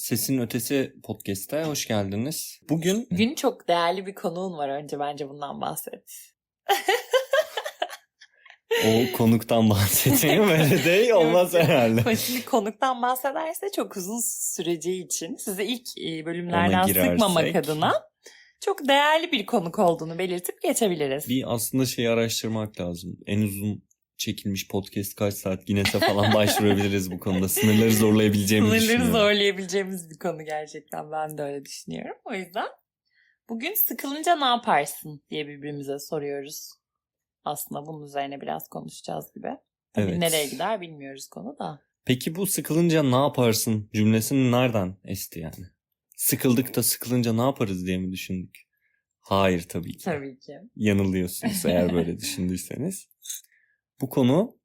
Sesin Ötesi podcast'e hoş geldiniz. Bugün Gün çok değerli bir konuğun var önce bence bundan bahset. o konuktan bahsedeyim böyle değil olmaz herhalde. Şimdi konuktan bahsederse çok uzun süreceği için size ilk e, bölümlerden sıkmamak adına çok değerli bir konuk olduğunu belirtip geçebiliriz. Bir aslında şeyi araştırmak lazım. En uzun çekilmiş podcast kaç saat Guinness'e falan başvurabiliriz bu konuda. Sınırları zorlayabileceğimizi Sınırları zorlayabileceğimiz bir konu gerçekten. Ben de öyle düşünüyorum. O yüzden bugün sıkılınca ne yaparsın diye birbirimize soruyoruz. Aslında bunun üzerine biraz konuşacağız gibi. Tabii Evet. nereye gider bilmiyoruz konu da. Peki bu sıkılınca ne yaparsın cümlesini nereden esti yani? Sıkıldık da sıkılınca ne yaparız diye mi düşündük? Hayır tabii ki. Tabii ki. yanılıyorsunuz eğer böyle düşündüyseniz. Bu konu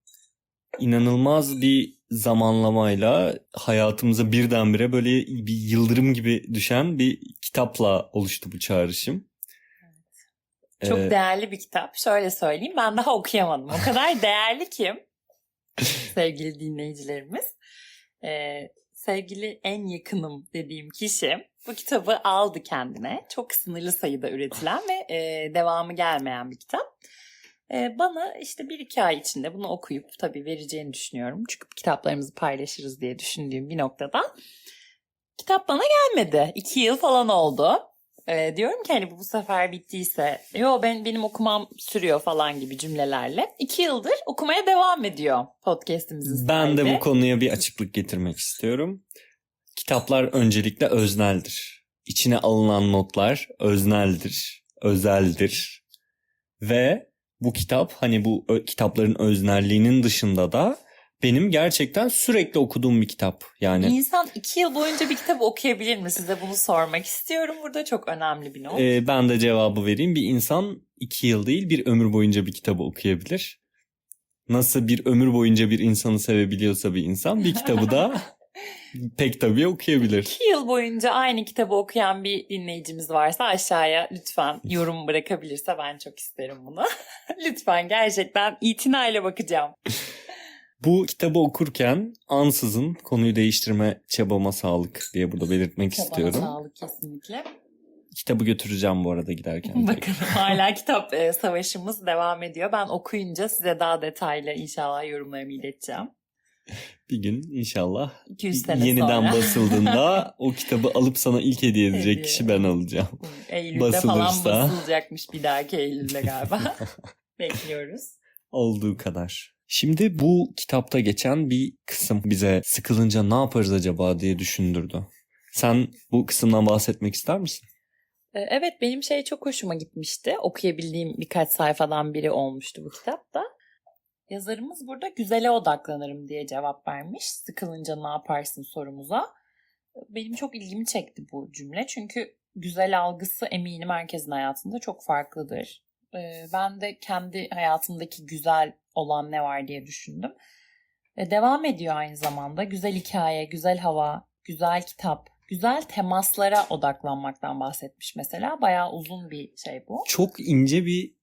inanılmaz bir zamanlamayla hayatımıza birdenbire böyle bir yıldırım gibi düşen bir kitapla oluştu bu çağrışım. Çok Ee, değerli bir kitap. Şöyle söyleyeyim ben daha okuyamadım. O kadar değerli ki sevgili dinleyicilerimiz. Ee, sevgili en yakınım dediğim kişi bu kitabı aldı kendine. Çok sınırlı sayıda üretilen ve e, devamı gelmeyen bir kitap. Bana işte bir iki ay içinde bunu okuyup tabii vereceğini düşünüyorum. Çünkü kitaplarımızı paylaşırız diye düşündüğüm bir noktada. Kitap bana gelmedi. İki yıl falan oldu. Ee, diyorum ki hani bu, bu sefer bittiyse yo ben benim okumam sürüyor falan gibi cümlelerle. iki yıldır okumaya devam ediyor podcastimizin ben de sahibi. bu konuya bir açıklık getirmek istiyorum. Kitaplar öncelikle özneldir. İçine alınan notlar özneldir, özeldir. Ve bu kitap hani bu kitapların öznelliğinin dışında da benim gerçekten sürekli okuduğum bir kitap. Yani İnsan iki yıl boyunca bir kitap okuyabilir mi? Size bunu sormak istiyorum. Burada çok önemli bir not. e, ben de cevabı vereyim. Bir insan iki yıl değil bir ömür boyunca bir kitabı okuyabilir. Nasıl bir ömür boyunca bir insanı sevebiliyorsa bir insan bir kitabı da pek tabii okuyabilir. İki yıl boyunca aynı kitabı okuyan bir dinleyicimiz varsa aşağıya lütfen yorum bırakabilirse ben çok isterim bunu. lütfen gerçekten itinayla bakacağım. Bu kitabı okurken ansızın konuyu değiştirme çabama sağlık diye burada belirtmek Çabana istiyorum. sağlık kesinlikle. Kitabı götüreceğim bu arada giderken. Bakalım hala kitap e, savaşımız devam ediyor. Ben okuyunca size daha detaylı inşallah yorumlarımı ileteceğim. Bir gün inşallah 200 sene yeniden sonra. basıldığında o kitabı alıp sana ilk hediye edecek Hediye. kişi ben olacağım. Eylül'de falan basılırsa. basılacakmış bir dahaki Eylül'de galiba. Bekliyoruz. Olduğu kadar. Şimdi bu kitapta geçen bir kısım bize sıkılınca ne yaparız acaba diye düşündürdü. Sen bu kısımdan bahsetmek ister misin? Ee, Evet benim şey çok hoşuma gitmişti. Okuyabildiğim birkaç sayfadan biri olmuştu bu kitapta. Yazarımız burada güzele odaklanırım diye cevap vermiş. Sıkılınca ne yaparsın sorumuza. Benim çok ilgimi çekti bu cümle. Çünkü güzel algısı eminim herkesin hayatında çok farklıdır. Ee, Ben de kendi hayatımdaki güzel olan ne var diye düşündüm. Devam ediyor aynı zamanda. Güzel hikaye, güzel hava, güzel kitap, güzel temaslara odaklanmaktan bahsetmiş mesela. Bayağı uzun bir şey bu. Çok ince bir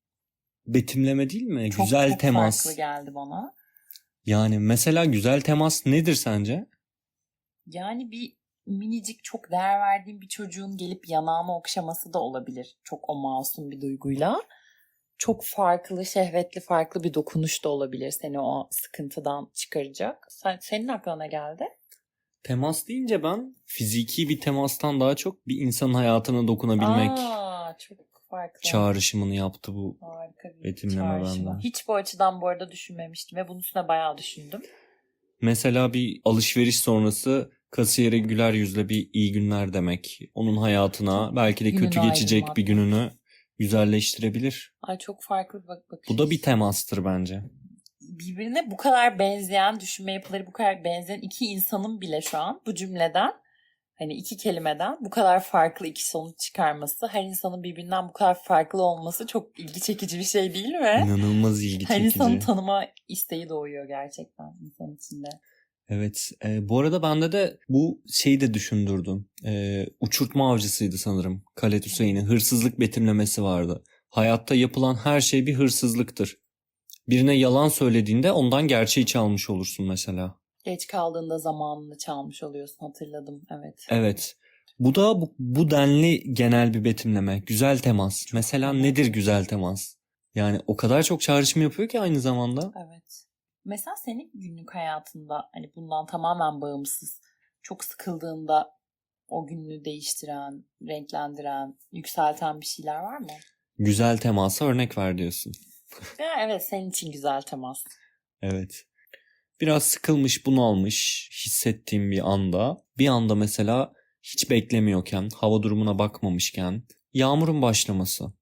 betimleme değil mi? Çok, güzel çok temas. farklı geldi bana. Yani mesela güzel temas nedir sence? Yani bir minicik çok değer verdiğim bir çocuğun gelip yanağımı okşaması da olabilir. Çok o masum bir duyguyla. Çok farklı, şehvetli, farklı bir dokunuş da olabilir seni o sıkıntıdan çıkaracak. Sen, senin aklına geldi? Temas deyince ben fiziki bir temastan daha çok bir insanın hayatına dokunabilmek Aa, çok farklı. çağrışımını yaptı bu. Harika bir Betimleme çağrışım. bende. Hiç bu açıdan bu arada düşünmemiştim ve bunun üstüne bayağı düşündüm. Mesela bir alışveriş sonrası kasiyere güler yüzle bir iyi günler demek. Onun hayatına belki de Gününü kötü geçecek aydınlatmak. bir gününü güzelleştirebilir. Ay çok farklı bir bak bakış. Bu da bir temastır bence. birbirine bu kadar benzeyen düşünme yapıları bu kadar benzeyen iki insanın bile şu an bu cümleden hani iki kelimeden bu kadar farklı iki sonuç çıkarması her insanın birbirinden bu kadar farklı olması çok ilgi çekici bir şey değil mi? İnanılmaz ilgi Her çekici. insanın tanıma isteği doğuyor gerçekten insan içinde. Evet. e, bu arada bende de bu şeyi de düşündürdüm. E, uçurtma avcısıydı sanırım. Khaled Hüseyin'in hırsızlık betimlemesi vardı. Hayatta yapılan her şey bir hırsızlıktır. Birine yalan söylediğinde ondan gerçeği çalmış olursun mesela. Geç kaldığında zamanını çalmış oluyorsun hatırladım evet. Evet. Bu da bu, bu denli genel bir betimleme. Güzel temas. Mesela nedir güzel temas? Yani o kadar çok çağrışım yapıyor ki aynı zamanda. Evet. Mesela senin günlük hayatında hani bundan tamamen bağımsız çok sıkıldığında o gününü değiştiren, renklendiren, yükselten bir şeyler var mı? Güzel temasa örnek ver diyorsun. Evet senin için güzel temas. Evet. Biraz sıkılmış, bunalmış hissettiğim bir anda, bir anda mesela hiç beklemiyorken, hava durumuna bakmamışken yağmurun başlaması.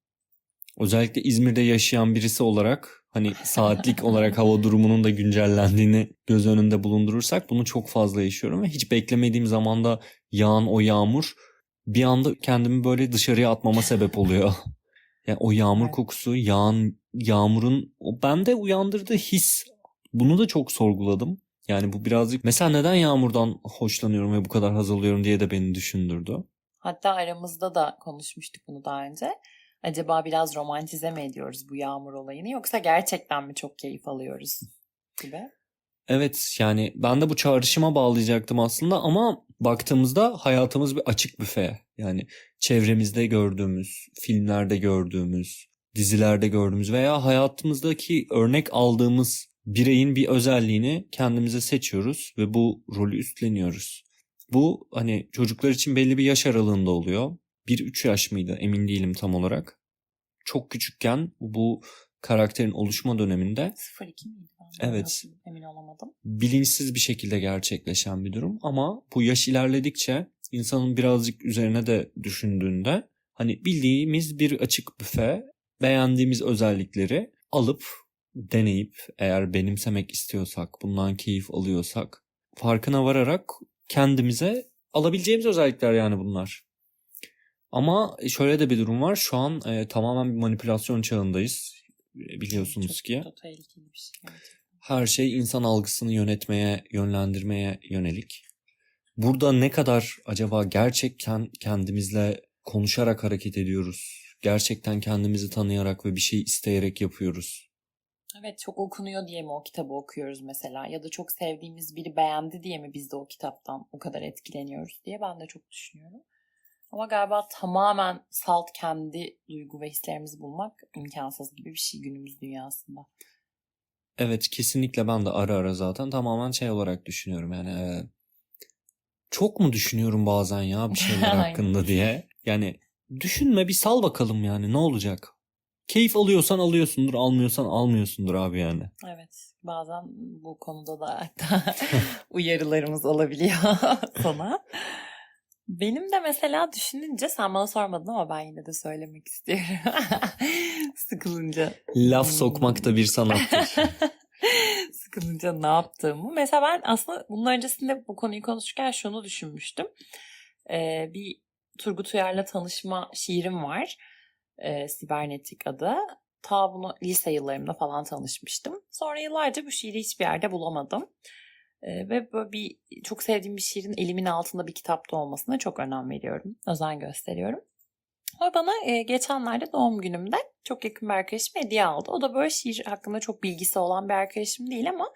Özellikle İzmir'de yaşayan birisi olarak hani saatlik olarak hava durumunun da güncellendiğini göz önünde bulundurursak bunu çok fazla yaşıyorum ve hiç beklemediğim zamanda yağan o yağmur bir anda kendimi böyle dışarıya atmama sebep oluyor. Yani o yağmur kokusu, yağan yağmurun o bende uyandırdığı his. Bunu da çok sorguladım. Yani bu birazcık mesela neden yağmurdan hoşlanıyorum ve bu kadar haz alıyorum diye de beni düşündürdü. Hatta aramızda da konuşmuştuk bunu daha önce. Acaba biraz romantize mi ediyoruz bu yağmur olayını yoksa gerçekten mi çok keyif alıyoruz gibi. Evet yani ben de bu çağrışıma bağlayacaktım aslında ama baktığımızda hayatımız bir açık büfe. Yani çevremizde gördüğümüz, filmlerde gördüğümüz, dizilerde gördüğümüz veya hayatımızdaki örnek aldığımız bireyin bir özelliğini kendimize seçiyoruz ve bu rolü üstleniyoruz. Bu hani çocuklar için belli bir yaş aralığında oluyor. 1-3 yaş mıydı emin değilim tam olarak. Çok küçükken bu karakterin oluşma döneminde 0-2 miydi? Evet. Emin olamadım. bilinçsiz bir şekilde gerçekleşen bir durum ama bu yaş ilerledikçe insanın birazcık üzerine de düşündüğünde hani bildiğimiz bir açık büfe beğendiğimiz özellikleri alıp deneyip eğer benimsemek istiyorsak bundan keyif alıyorsak farkına vararak kendimize alabileceğimiz özellikler yani bunlar. Ama şöyle de bir durum var. Şu an e, tamamen bir manipülasyon çağındayız. E, Biliyorsunuz Çok, ki çok tehlikeli bir şey. her şey insan algısını yönetmeye, yönlendirmeye yönelik. Burada ne kadar acaba gerçekten kendimizle konuşarak hareket ediyoruz? Gerçekten kendimizi tanıyarak ve bir şey isteyerek yapıyoruz. Evet çok okunuyor diye mi o kitabı okuyoruz mesela ya da çok sevdiğimiz biri beğendi diye mi biz de o kitaptan o kadar etkileniyoruz diye ben de çok düşünüyorum. Ama galiba tamamen salt kendi duygu ve hislerimizi bulmak imkansız gibi bir şey günümüz dünyasında. Evet kesinlikle ben de ara ara zaten tamamen şey olarak düşünüyorum yani e, çok mu düşünüyorum bazen ya bir şeyler hakkında diye. Yani düşünme bir sal bakalım yani ne olacak? Keyif alıyorsan alıyorsundur, almıyorsan almıyorsundur abi yani. Evet bazen bu konuda da hatta uyarılarımız olabiliyor sana. Benim de mesela düşününce sen bana sormadın ama ben yine de söylemek istiyorum. Sıkılınca. Laf sokmak da bir sanattır. Sıkılınca ne yaptığımı. Mesela ben aslında bunun öncesinde bu konuyu konuşurken şunu düşünmüştüm. Ee, bir Turgut Uyar'la tanışma şiirim var. Ee, Sibernetik adı. Ta bunu lise yıllarımda falan tanışmıştım. Sonra yıllarca bu şiiri hiçbir yerde bulamadım. Ee, ve böyle bir çok sevdiğim bir şiirin elimin altında bir kitapta olmasına çok önem veriyorum. Özen gösteriyorum. O bana e, geçenlerde doğum günümde çok yakın bir arkadaşım hediye aldı. O da böyle şiir hakkında çok bilgisi olan bir arkadaşım değil ama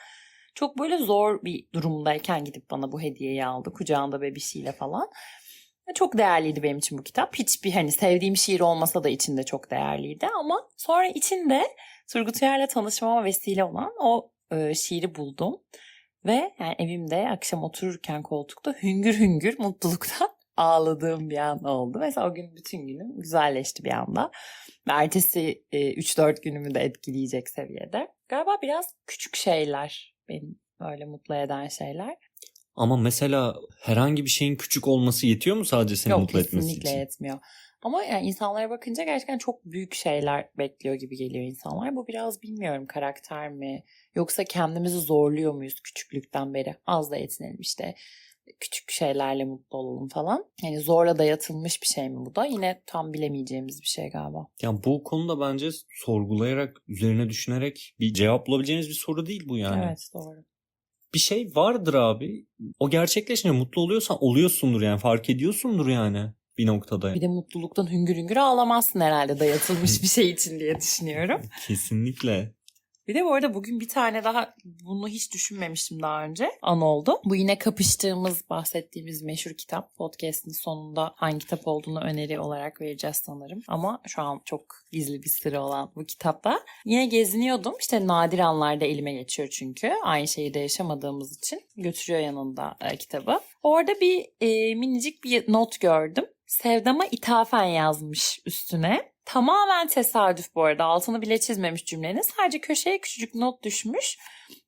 çok böyle zor bir durumdayken gidip bana bu hediyeyi aldı. Kucağında bebişiyle falan. Çok değerliydi benim için bu kitap. Hiçbir hani sevdiğim şiir olmasa da içinde çok değerliydi ama sonra içinde Turgut Uyar'la tanışmama vesile olan o e, şiiri buldum. Ve yani evimde akşam otururken koltukta hüngür hüngür mutluluktan ağladığım bir an oldu. Mesela o gün bütün günüm güzelleşti bir anda. Ve Ertesi e, 3-4 günümü de etkileyecek seviyede. Galiba biraz küçük şeyler benim öyle mutlu eden şeyler. Ama mesela herhangi bir şeyin küçük olması yetiyor mu sadece seni Yok mutlu etmesi kesinlikle için? yetmiyor. Ama yani insanlara bakınca gerçekten çok büyük şeyler bekliyor gibi geliyor insanlar. Bu biraz bilmiyorum karakter mi? Yoksa kendimizi zorluyor muyuz küçüklükten beri? Az da yetinelim işte. Küçük şeylerle mutlu olalım falan. Yani zorla dayatılmış bir şey mi bu da? Yine tam bilemeyeceğimiz bir şey galiba. Yani bu konuda bence sorgulayarak, üzerine düşünerek bir cevap bulabileceğiniz bir soru değil bu yani. Evet doğru. Bir şey vardır abi. O gerçekleşince mutlu oluyorsan oluyorsundur yani fark ediyorsundur yani bir noktada. Bir de mutluluktan hüngür hüngür ağlamazsın herhalde dayatılmış bir şey için diye düşünüyorum. Kesinlikle. Bir de bu arada bugün bir tane daha bunu hiç düşünmemiştim daha önce. An oldu. Bu yine kapıştığımız, bahsettiğimiz meşhur kitap. Podcast'in sonunda hangi kitap olduğunu öneri olarak vereceğiz sanırım. Ama şu an çok gizli bir sırrı olan bu kitapta. Yine geziniyordum. İşte nadir anlarda elime geçiyor çünkü. Aynı şehirde yaşamadığımız için. Götürüyor yanında e, kitabı. Orada bir e, minicik bir not gördüm. Sevdama ithafen yazmış üstüne. Tamamen tesadüf bu arada. Altını bile çizmemiş cümlenin. Sadece köşeye küçücük not düşmüş.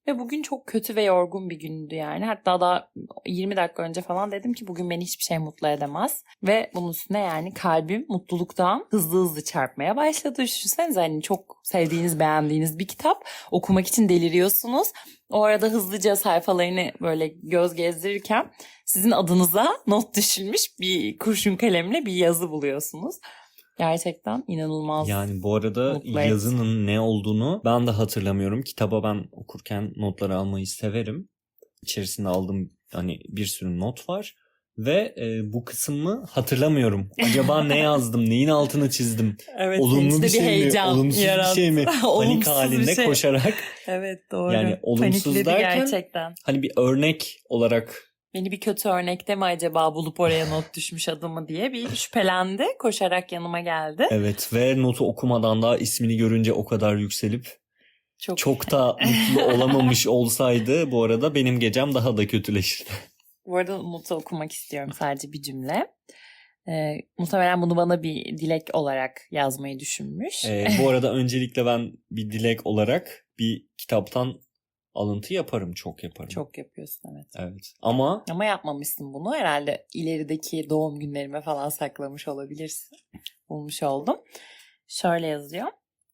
Ve bugün çok kötü ve yorgun bir gündü yani. Hatta daha 20 dakika önce falan dedim ki bugün beni hiçbir şey mutlu edemez. Ve bunun üstüne yani kalbim mutluluktan hızlı hızlı çarpmaya başladı. Düşünsenize hani çok sevdiğiniz, beğendiğiniz bir kitap. Okumak için deliriyorsunuz. O arada hızlıca sayfalarını böyle göz gezdirirken sizin adınıza not düşülmüş bir kurşun kalemle bir yazı buluyorsunuz. Gerçekten inanılmaz. Yani bu arada yazının ne olduğunu ben de hatırlamıyorum. Kitaba ben okurken notları almayı severim. İçerisinde aldığım hani bir sürü not var. Ve e, bu kısmı hatırlamıyorum. Acaba ne yazdım, neyin altını çizdim? evet, Olumlu bir şey mi, heyecan olumsuz bir yarattı. şey mi? Panik Olumsuz bir halinde şey. koşarak. Evet doğru. Yani olumsuz Panikledi derken- gerçekten. Hani bir örnek olarak Beni bir kötü örnekte mi acaba bulup oraya not düşmüş adımı diye bir şüphelendi. Koşarak yanıma geldi. evet ve notu okumadan da ismini görünce o kadar yükselip Çok, çok da mutlu olamamış olsaydı bu arada benim gecem daha da kötüleşirdi. Bu arada notu okumak istiyorum sadece bir cümle. Ee, muhtemelen bunu bana bir dilek olarak yazmayı düşünmüş. Ee, bu arada öncelikle ben bir dilek olarak bir kitaptan alıntı yaparım. Çok yaparım. Çok yapıyorsun evet. Evet. Ama Ama yapmamışsın bunu. Herhalde ilerideki doğum günlerime falan saklamış olabilirsin. Bulmuş oldum. Şöyle yazıyor.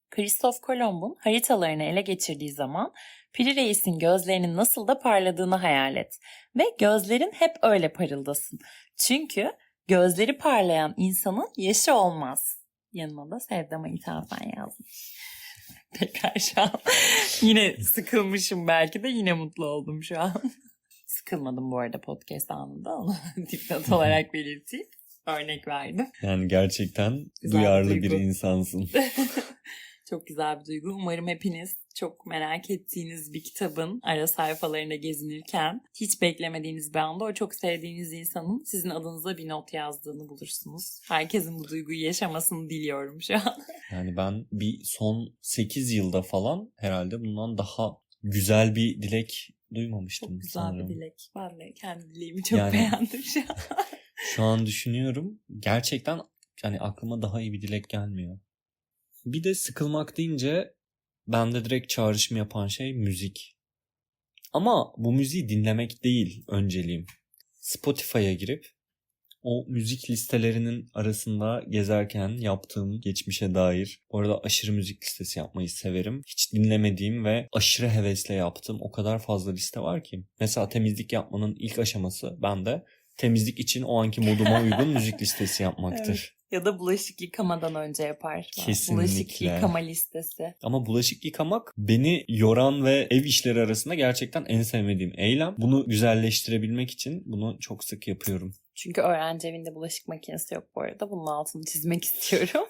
Kristof Kolomb'un haritalarını ele geçirdiği zaman Piri Reis'in gözlerinin nasıl da parladığını hayal et. Ve gözlerin hep öyle parıldasın. Çünkü gözleri parlayan insanın yaşı olmaz. Yanına da Sevdam'a ithafen yazmış. Tekrar şu an yine sıkılmışım belki de yine mutlu oldum şu an. Sıkılmadım bu arada podcast anında onu dipnot olarak belirteyim. Örnek verdim. yani gerçekten Güzel bir duyarlı bir duygu. insansın. Çok güzel bir duygu. Umarım hepiniz çok merak ettiğiniz bir kitabın ara sayfalarında gezinirken hiç beklemediğiniz bir anda o çok sevdiğiniz insanın sizin adınıza bir not yazdığını bulursunuz. Herkesin bu duyguyu yaşamasını diliyorum şu an. Yani ben bir son 8 yılda falan herhalde bundan daha güzel bir dilek duymamıştım Çok güzel sanırım. bir dilek. Ben de kendi dileğimi çok Yani- beğendim şu an. Şu an düşünüyorum. Gerçekten yani aklıma daha iyi bir dilek gelmiyor. Bir de sıkılmak deyince bende direkt çağrışım yapan şey müzik. Ama bu müziği dinlemek değil önceliğim. Spotify'a girip o müzik listelerinin arasında gezerken yaptığım geçmişe dair bu arada aşırı müzik listesi yapmayı severim. Hiç dinlemediğim ve aşırı hevesle yaptığım o kadar fazla liste var ki. Mesela temizlik yapmanın ilk aşaması bende temizlik için o anki moduma uygun müzik listesi yapmaktır. Ya da bulaşık yıkamadan önce yapar. Kesinlikle. Bulaşık yıkama listesi. Ama bulaşık yıkamak beni yoran ve ev işleri arasında gerçekten en sevmediğim eylem. Bunu güzelleştirebilmek için bunu çok sık yapıyorum. Çünkü öğrenci evinde bulaşık makinesi yok bu arada. Bunun altını çizmek istiyorum.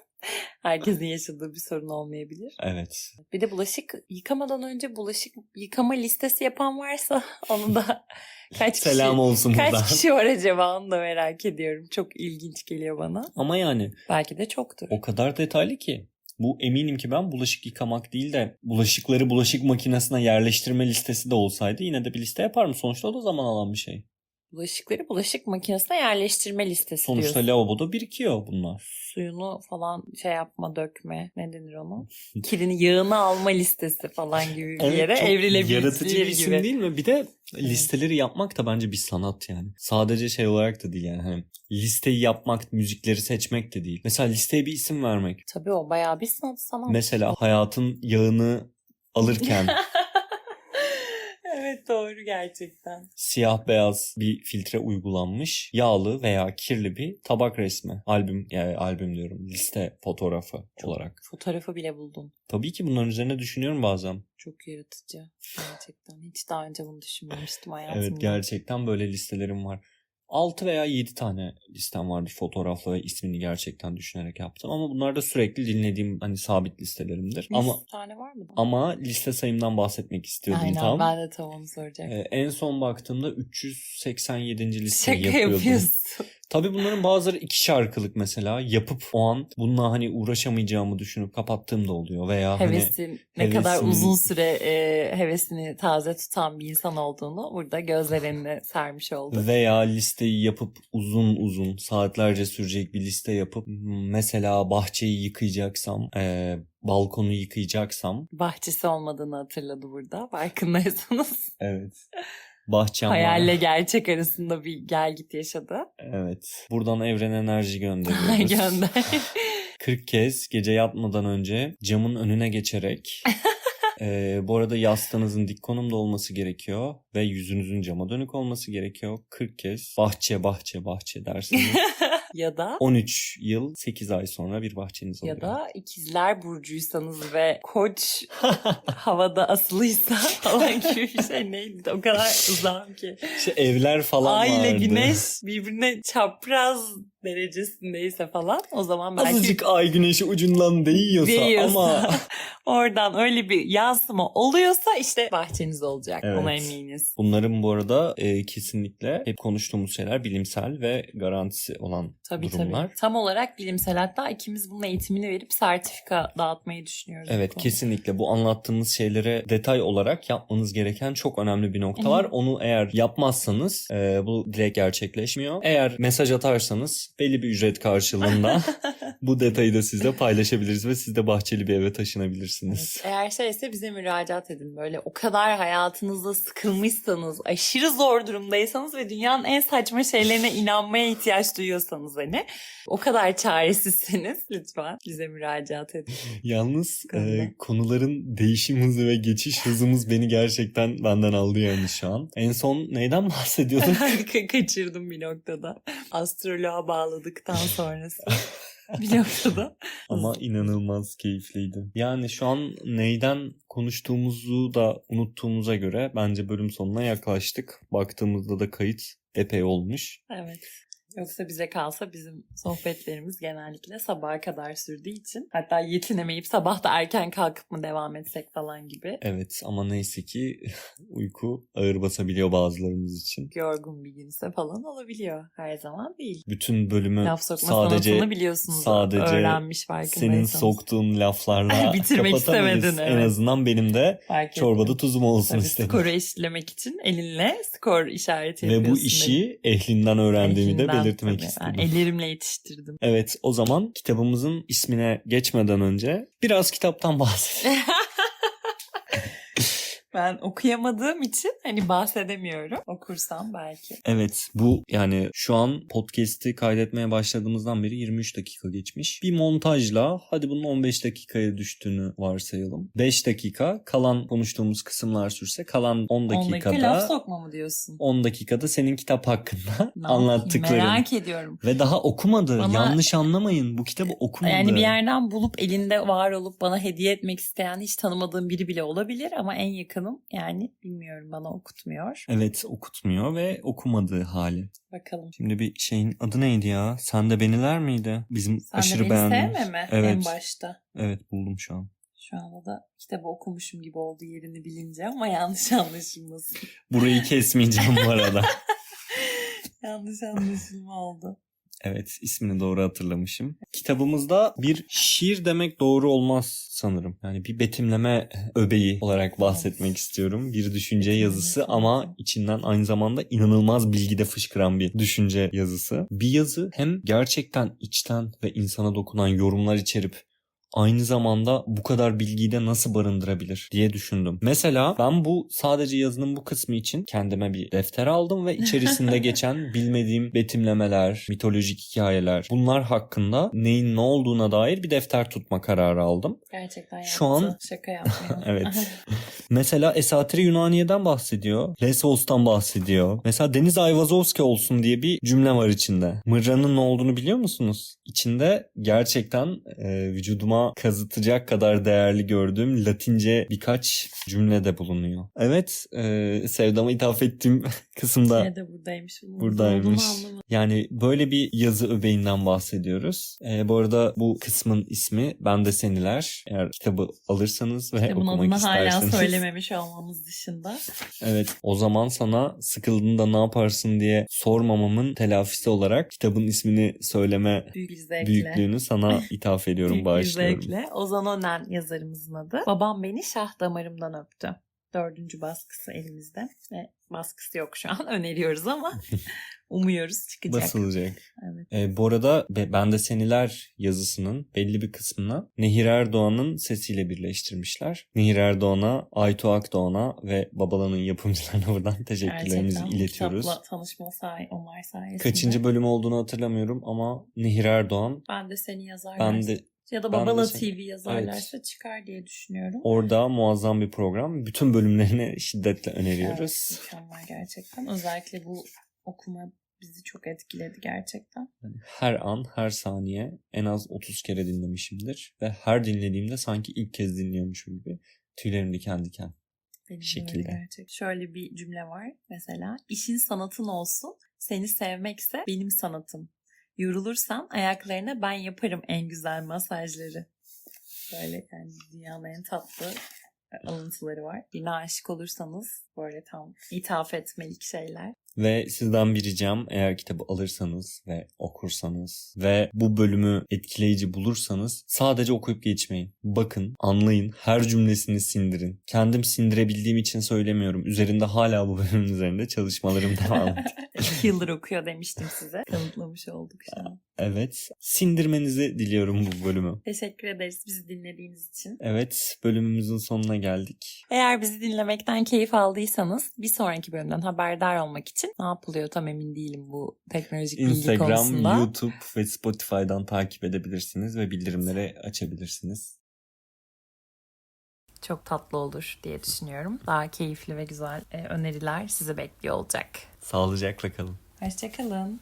Herkesin yaşadığı bir sorun olmayabilir. Evet. Bir de bulaşık yıkamadan önce bulaşık yıkama listesi yapan varsa onu da kaç kişi, Selam olsun buradan. kaç kişi var acaba onu da merak ediyorum. Çok ilginç geliyor bana. Ama yani Belki de çoktur. o kadar detaylı ki. Bu eminim ki ben bulaşık yıkamak değil de bulaşıkları bulaşık makinesine yerleştirme listesi de olsaydı yine de bir liste yaparım. Sonuçta o da zaman alan bir şey. Bulaşıkları bulaşık makinesine yerleştirme listesi Sonuçta diyorsun. lavaboda birikiyor bunlar. Suyunu falan şey yapma dökme ne denir ona? Kirini yağını alma listesi falan gibi bir yere çok evrilebilir yaratıcı bir isim gibi. değil mi? Bir de listeleri yapmak da bence bir sanat yani. Sadece şey olarak da değil yani. Hani listeyi yapmak, müzikleri seçmek de değil. Mesela listeye bir isim vermek. Tabii o bayağı bir sanat. sanat. Mesela hayatın yağını alırken evet doğru gerçekten. siyah beyaz bir filtre uygulanmış yağlı veya kirli bir tabak resmi. Albüm yani albüm diyorum liste fotoğrafı olarak. Fotoğrafı bile buldun. Tabii ki bunların üzerine düşünüyorum bazen. Çok yaratıcı. Gerçekten. Hiç daha önce bunu düşünmemiştim hayatımda. Evet gerçekten böyle listelerim var. 6 veya 7 tane listem vardır fotoğrafla ve ismini gerçekten düşünerek yaptım. Ama bunlar da sürekli dinlediğim hani sabit listelerimdir. Bir Ama tane var mı? ama liste sayımdan bahsetmek istiyordum Aynen tam. ben de tam onu soracaktım. Ee, en son baktığımda 387. listeyi Şaka yapıyordum. yapıyorsun. Tabii bunların bazıları iki şarkılık mesela yapıp o an bununla hani uğraşamayacağımı düşünüp kapattığım da oluyor veya hani Hevesin ne kadar uzun süre e, hevesini taze tutan bir insan olduğunu burada gözler önüne sermiş oldu. veya listeyi yapıp uzun uzun saatlerce sürecek bir liste yapıp hmm, mesela bahçeyi yıkayacaksam, e, balkonu yıkayacaksam Bahçesi olmadığını hatırladı burada. Farkındaysanız. evet. Bahçem var. Hayalle gerçek arasında bir gel git yaşadı. Evet. Buradan evrene enerji gönderiyoruz. Gönder. 40 kez gece yatmadan önce camın önüne geçerek Ee, bu arada yastığınızın dik konumda olması gerekiyor ve yüzünüzün cama dönük olması gerekiyor. 40 kez bahçe bahçe bahçe dersiniz. ya da 13 yıl 8 ay sonra bir bahçeniz oluyor. ya da ikizler burcuysanız ve koç havada asılıysa falan gibi bir şey neydi? O kadar uzağım ki. İşte evler falan Ay ile vardı. güneş birbirine çapraz derecesindeyse falan o zaman belki Azıcık ay güneşi ucundan değiyorsa, değiyorsa ama oradan öyle bir yansıma oluyorsa işte bahçeniz olacak. Evet. Ona eminiz. bunların bu arada e, kesinlikle hep konuştuğumuz şeyler bilimsel ve garantisi olan Tabii durumlar. tabii. Tam olarak bilimsel hatta ikimiz bunun eğitimini verip sertifika dağıtmayı düşünüyoruz. bu Evet konuda. kesinlikle bu anlattığımız şeylere detay olarak yapmanız gereken çok önemli bir nokta var. Onu eğer yapmazsanız e, bu direkt gerçekleşmiyor. Eğer mesaj atarsanız belli bir ücret karşılığında bu detayı da sizle paylaşabiliriz ve siz de bahçeli bir eve taşınabilirsiniz. Evet, eğer şeyse bize müracaat edin. Böyle o kadar hayatınızda sıkılmışsanız, aşırı zor durumdaysanız ve dünyanın en saçma şeylerine inanmaya ihtiyaç duyuyorsanız hani o kadar çaresizseniz lütfen bize müracaat edin. Yalnız e, konuların değişim hızı ve geçiş hızımız beni gerçekten benden aldı yani şu an. En son neyden bahsediyorduk? Ka- Kaçırdım bir noktada. Astroloğa bağladıktan sonrası bir noktada. Ama inanılmaz keyifliydi. Yani şu an neyden konuştuğumuzu da unuttuğumuza göre bence bölüm sonuna yaklaştık. Baktığımızda da kayıt epey olmuş. Evet. Yoksa bize kalsa bizim sohbetlerimiz genellikle sabaha kadar sürdüğü için hatta yetinemeyip sabah da erken kalkıp mı devam etsek falan gibi Evet ama neyse ki uyku ağır basabiliyor bazılarımız için. yorgun bir günse falan olabiliyor. Her zaman değil. Bütün bölümü Laf sokma sadece biliyorsunuz. sadece öğrenmiş senin soktuğun laflarla Bitirmek kapatabiliriz. istemedin, En evet. azından benim de Fark çorbada ettim. tuzum olsun Tabii istedim. skoru eşitlemek için elinle skor işareti Ve bu yapıyorsun. işi ehlinden öğrendiğimi de Elinden belirtmek tabii. istedim. Ben ellerimle yetiştirdim. Evet o zaman kitabımızın ismine geçmeden önce biraz kitaptan bahsedelim. Ben okuyamadığım için hani bahsedemiyorum. Okursam belki. evet bu yani şu an podcast'i kaydetmeye başladığımızdan beri 23 dakika geçmiş. Bir montajla hadi bunun 15 dakikaya düştüğünü varsayalım. 5 dakika kalan konuştuğumuz kısımlar sürse kalan 10 10 dakika dakikada laf sokma mı diyorsun? 10 dakikada senin kitap hakkında Ne anlattıkların. Merak ediyorum. Ve daha okumadı. Bana- Yanlış anlamayın. Bu kitabı okumadı. Yani bir yerden bulup elinde var olup bana hediye etmek isteyen hiç tanımadığım biri bile olabilir ama en yakınım yani bilmiyorum bana okutmuyor. Evet okutmuyor ve okumadığı hali. Bakalım. Şimdi bir şeyin adı neydi ya? Sen de beniler miydi? Bizim Sen aşırı de beğendiğimiz. sevme mi Evet. en başta? Evet buldum şu an. Şu anda da kitabı okumuşum gibi oldu yerini bilince ama yanlış anlaşılmasın. Burayı kesmeyeceğim bu arada. yanlış anlaşılma oldu. Evet ismini doğru hatırlamışım. Kitabımızda bir şiir demek doğru olmaz sanırım. Yani bir betimleme öbeği olarak bahsetmek istiyorum. Bir düşünce yazısı ama içinden aynı zamanda inanılmaz bilgide fışkıran bir düşünce yazısı. Bir yazı hem gerçekten içten ve insana dokunan yorumlar içerip aynı zamanda bu kadar bilgiyi de nasıl barındırabilir diye düşündüm. Mesela ben bu sadece yazının bu kısmı için kendime bir defter aldım ve içerisinde geçen bilmediğim betimlemeler, mitolojik hikayeler bunlar hakkında neyin ne olduğuna dair bir defter tutma kararı aldım. Gerçekten yaptı. Şu an- Şaka yapmıyor. Evet. Mesela Esatiri Yunaniye'den bahsediyor. Lesbos'tan bahsediyor. Mesela Deniz Ayvazovski olsun diye bir cümle var içinde. Mırranın ne olduğunu biliyor musunuz? İçinde gerçekten e, vücuduma kazıtacak kadar değerli gördüğüm Latince birkaç cümle de bulunuyor. Evet, e, Sevdam'a ithaf ettiğim kısımda Ne de buradaymış. Buradaymış. Yani böyle bir yazı öbeğinden bahsediyoruz. Ee, bu arada bu kısmın ismi Ben de Seniler. Eğer kitabı alırsanız ve Kitabın okumak adını hala isterseniz. söylememiş olmamız dışında. Evet o zaman sana sıkıldığında ne yaparsın diye sormamamın telafisi olarak kitabın ismini söyleme Büyük zevkle. büyüklüğünü sana ithaf ediyorum, Büyük bağışlıyorum. zevkle. Ozan Önen yazarımızın adı. Babam beni şah damarımdan öptü. Dördüncü baskısı elimizde. Ve baskısı yok şu an. Öneriyoruz ama umuyoruz çıkacak. Basılacak. Evet. Ee, bu arada Be- Ben de Seniler yazısının belli bir kısmını Nehir Erdoğan'ın sesiyle birleştirmişler. Nehir Erdoğan'a, Aytu Akdoğan'a ve Babalan'ın yapımcılarına buradan teşekkürlerimizi Gerçekten iletiyoruz. kitapla tanışma say onlar sayesinde. Kaçıncı bölüm olduğunu hatırlamıyorum ama Nehir Erdoğan Ben de seni yazarlar. ben de ya da ben Babala seni- TV yazarlarsa çıkar diye düşünüyorum. orada muazzam bir program. Bütün bölümlerini şiddetle öneriyoruz. Evet, mükemmel gerçekten. Özellikle bu okuma bizi çok etkiledi gerçekten. Her an, her saniye en az 30 kere dinlemişimdir. Ve her dinlediğimde sanki ilk kez dinliyormuşum gibi tüylerim diken diken. Benim de Şekilde. gerçek. Şöyle bir cümle var mesela. İşin sanatın olsun, seni sevmekse benim sanatım. Yorulursan ayaklarına ben yaparım en güzel masajları. Böyle yani dünyanın en tatlı alıntıları var. Birine aşık olursanız böyle tam ithaf etmelik şeyler. Ve sizden bir ricam eğer kitabı alırsanız ve okursanız ve bu bölümü etkileyici bulursanız sadece okuyup geçmeyin. Bakın, anlayın, her cümlesini sindirin. Kendim sindirebildiğim için söylemiyorum. Üzerinde hala bu bölümün üzerinde çalışmalarım devam ediyor. İki yıldır okuyor demiştim size. Kanıtlamış olduk şu an. Evet, sindirmenizi diliyorum bu bölümü. Teşekkür ederiz bizi dinlediğiniz için. Evet, bölümümüzün sonuna geldik. Eğer bizi dinlemekten keyif aldıysanız bir sonraki bölümden haberdar olmak için ne yapılıyor tam emin değilim bu teknolojik bilgi Instagram, konusunda. YouTube ve Spotify'dan takip edebilirsiniz ve bildirimleri açabilirsiniz. Çok tatlı olur diye düşünüyorum. Daha keyifli ve güzel e, öneriler sizi bekliyor olacak. Sağlıcakla kalın. Hoşçakalın.